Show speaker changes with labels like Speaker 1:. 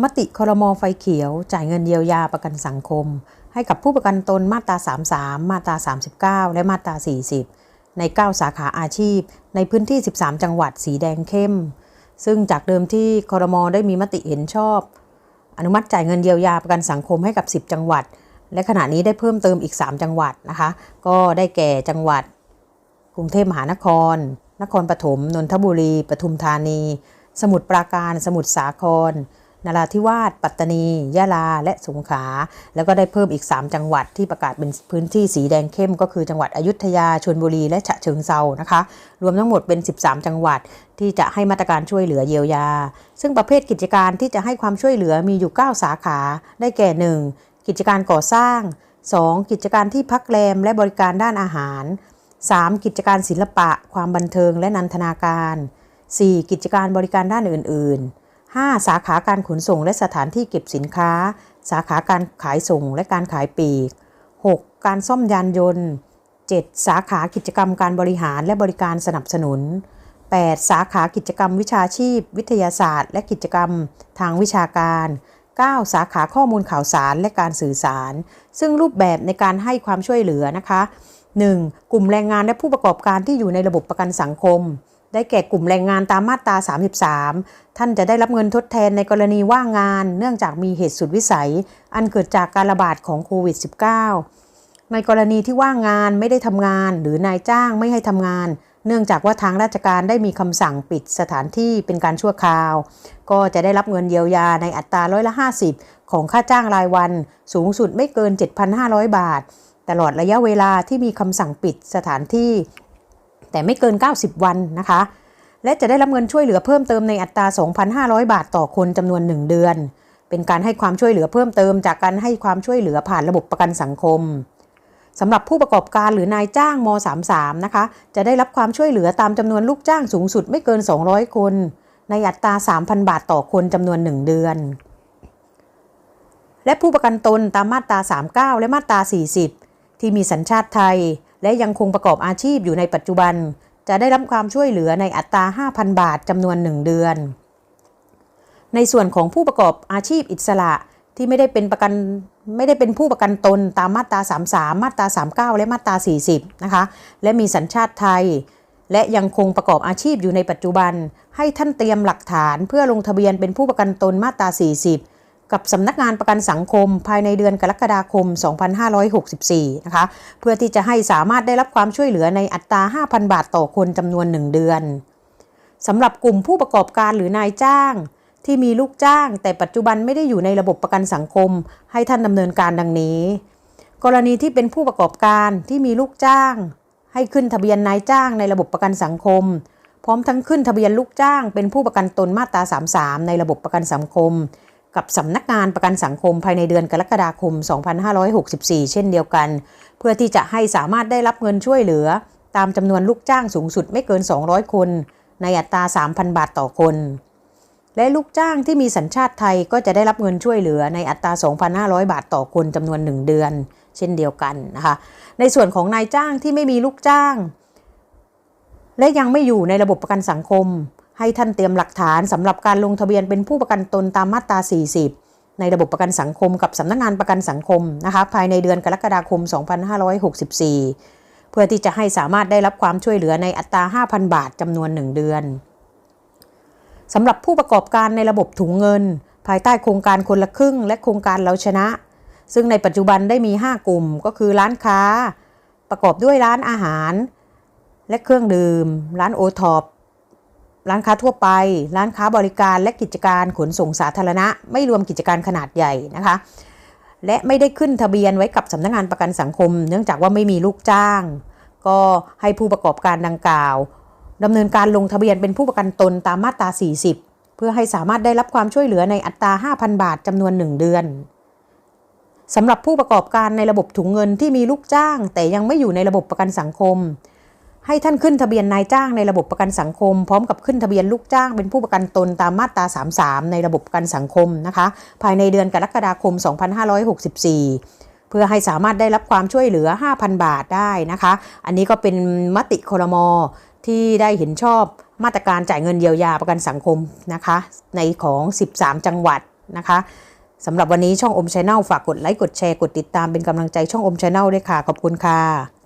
Speaker 1: มติคอรมอไฟเขียว จ่ายเงินเยียวยาประกันสังคม ให้กับผู้ประกันตนมาตรา 33 มาตรา 39 และมาตรา 40 ใน 9 สาขาอาชีพ ในพื้นที่ 13 จังหวัดสีแดงเข้ม ซึ่งจากเดิมที่คอรมอได้มีมติเห็นชอบ อนุมัติจ่ายเงินเยียวยาประกันสังคมให้กับ 10 จังหวัด และขณะนี้ได้เพิ่มเติมอีก 3 จังหวัดนะคะ ก็ได้แก่จังหวัด กรุงเทพมหานคร นครปฐม นนทบุรี ปทุมธานี สมุทรปราการ สมุทรสาคร นราธิวาส ปัตตานี ยะลา และสงขลา แล้วก็ได้เพิ่มอีก 3 จังหวัดที่ประกาศเป็นพื้นที่สีแดงเข้ม ก็คือจังหวัดอยุธยา ชลบุรี และฉะเชิงเซานะคะ รวมทั้งหมดเป็น 13 จังหวัดที่จะให้มาตรการช่วยเหลือเยียวยา ซึ่งประเภทกิจการที่จะให้ความช่วยเหลือมีอยู่ 9 สาขา ได้แก่ 1. กิจการก่อสร้าง 2. กิจการที่พักแรมและบริการด้านอาหาร 3. กิจการศิลปะ ความบันเทิงและนันทนาการ 4. กิจการบริการด้านอื่น ๆ 5. สาขาการขนส่งและสถานที่เก็บสินค้า สาขาการขายส่งและการขายปลีก 6. การซ่อมยานยนต์ 7. สาขากิจกรรมการบริหารและบริการสนับสนุน 8. สาขากิจกรรมวิชาชีพ วิทยาศาสตร์ และกิจกรรมทางวิชาการ 9. สาขาข้อมูลข่าวสารและการสื่อสาร ซึ่งรูปแบบในการให้ความช่วยเหลือนะคะ 1. กลุ่มแรงงานและผู้ประกอบการที่อยู่ในระบบประกันสังคม ได้แก่กลุ่มแรงงานตามมาตรา 33 ท่านจะได้รับเงินทดแทนในกรณีว่างงาน เนื่องจากมีเหตุสุดวิสัย อันเกิดจากการระบาดของโควิด -19 ในกรณีที่ว่างงานไม่ได้ทำงาน หรือนายจ้างไม่ให้ทำงาน เนื่องจากว่าทางราชการได้มีคำสั่งปิดสถานที่เป็นการชั่วคราว ก็จะได้รับเงินเยียวยาในอัตราร้อยละ 50 ของค่าจ้างรายวัน สูงสุดไม่เกิน 7,500 บาท ตลอดระยะเวลาที่มีคำสั่งปิดสถานที่ แต่ไม่เกิน 90 วันนะคะ และจะได้รับเงินช่วยเหลือเพิ่มเติมในอัตรา 2,500 บาทต่อคนจำนวน 1 เดือน เป็นการให้ความช่วยเหลือเพิ่มเติมจากการให้ความช่วยเหลือผ่านระบบประกันสังคมสำหรับผู้ประกอบการหรือนายจ้างม .33 นะคะ จะได้รับความช่วยเหลือตามจำนวนลูกจ้างสูงสุดไม่เกิน 200 คน ในอัตรา 3,000 บาทต่อคนจำนวน 1 เดือน และผู้ประกันตนตามมาตรา 39 และมาตรา 40 ที่มีสัญชาติไทย และยังคงประกอบอาชีพอยู่ในปัจจุบัน จะได้รับความช่วยเหลือในอัตรา 5,000 บาทจำนวน 1 เดือน ในส่วนของผู้ประกอบอาชีพอิสระที่ไม่ได้เป็นประกันไม่ได้เป็นผู้ประกันตนตามมาตรา 33 มาตรา 39 และมาตรา 40 นะคะ และมีสัญชาติไทย และยังคงประกอบอาชีพอยู่ในปัจจุบัน ให้ท่านเตรียมหลักฐานเพื่อลงทะเบียนเป็นผู้ประกันตนมาตรา 40 กับสำนักงานประกันสังคมภายในเดือนกรกฎาคม 2564 นะคะ เพื่อที่จะให้สามารถได้รับความช่วยเหลือในอัตรา 5,000 บาทต่อคนจำนวน 1 เดือนสำหรับกลุ่มผู้ประกอบการหรือนายจ้าง ที่มีลูกจ้าง แต่ปัจจุบันไม่ได้อยู่ในระบบประกันสังคม ให้ท่านดำเนินการดังนี้ กรณีที่เป็นผู้ประกอบการที่มีลูกจ้าง ให้ขึ้นทะเบียนนายจ้างในระบบประกันสังคม พร้อมทั้งขึ้นทะเบียนลูกจ้าง เป็นผู้ประกันตนมาตรา 33 ในระบบประกันสังคม กับสำนักงานประกันสังคมภายในเดือนกรกฎาคม 2564 เช่นเดียวกัน เพื่อที่จะให้สามารถได้รับเงินช่วยเหลือ ตามจำนวนลูกจ้างสูงสุดไม่เกิน 200 คน ในอัตรา 3,000 บาทต่อคน และลูกจ้างที่มีสัญชาติไทยก็จะได้รับเงินช่วยเหลือในอัตรา 2,500 บาทต่อคนจำนวน 1 เดือน เช่นเดียวกันนะคะในส่วนของนายจ้างที่ไม่มีลูกจ้าง และยังไม่อยู่ในระบบประกันสังคม ให้ท่านเตรียมหลักฐานสำหรับการลงทะเบียนเป็นผู้ประกันตนตามมาตรา 40 ในระบบประกันสังคมกับสำนักงงานประกันสังคมนะคะภายในเดือนกรกฎาคม 2564 เพื่อที่จะให้สามารถได้รับความช่วยเหลือในอัตรา 5,000 บาทจำนวน 1 เดือนสำหรับผู้ประกอบการในระบบถุงเงิน ภายใต้โครงการคนละครึ่ง และโครงการเราชนะ ซึ่งในปัจจุบันได้มี 5 กลุ่มก็คือร้านค้า ประกอบด้วยร้านอาหาร และเครื่องดื่ม ร้านโอท็อป ร้านค้าทั่วไป ร้านค้าบริการและกิจการขนส่งสาธารณะ ไม่รวมกิจการขนาดใหญ่นะคะ และไม่ได้ขึ้นทะเบียนไว้กับสำนักงงานประกันสังคม เนื่องจากว่าไม่มีลูกจ้าง ก็ให้ผู้ประกอบการดังกล่าวดำเนินการลงทะเบียนเป็นผู้ประกันตนตามมาตรา 40 เพื่อให้สามารถได้รับความช่วยเหลือในอัตรา 5,000 บาทจำนวน 1 เดือนสำหรับผู้ประกอบการในระบบถุงเงินที่มีลูกจ้าง แต่ยังไม่อยู่ในระบบประกันสังคม ให้ท่านขึ้นทะเบียนนายจ้างในระบบประกันสังคม พร้อมกับขึ้นทะเบียนลูกจ้างเป็นผู้ประกันตนตามมาตรา 33 ในระบบประกันสังคมนะคะ ภายในเดือนกรกฎาคม 2564 เพื่อให้สามารถได้รับความช่วยเหลือ 5,000 บาทได้นะคะ อันนี้ก็เป็นมติครมที่ได้เห็นชอบมาตรการจ่ายเงินเยียวยาประกันสังคมนะคะ ในของ 13 จังหวัดนะคะสำหรับวันนี้ช่องอมชาแนลฝากกดไลค์กดแชร์กดติดตามเป็นกำลังใจช่องอมชาแนลด้วยค่ะ ขอบคุณค่ะ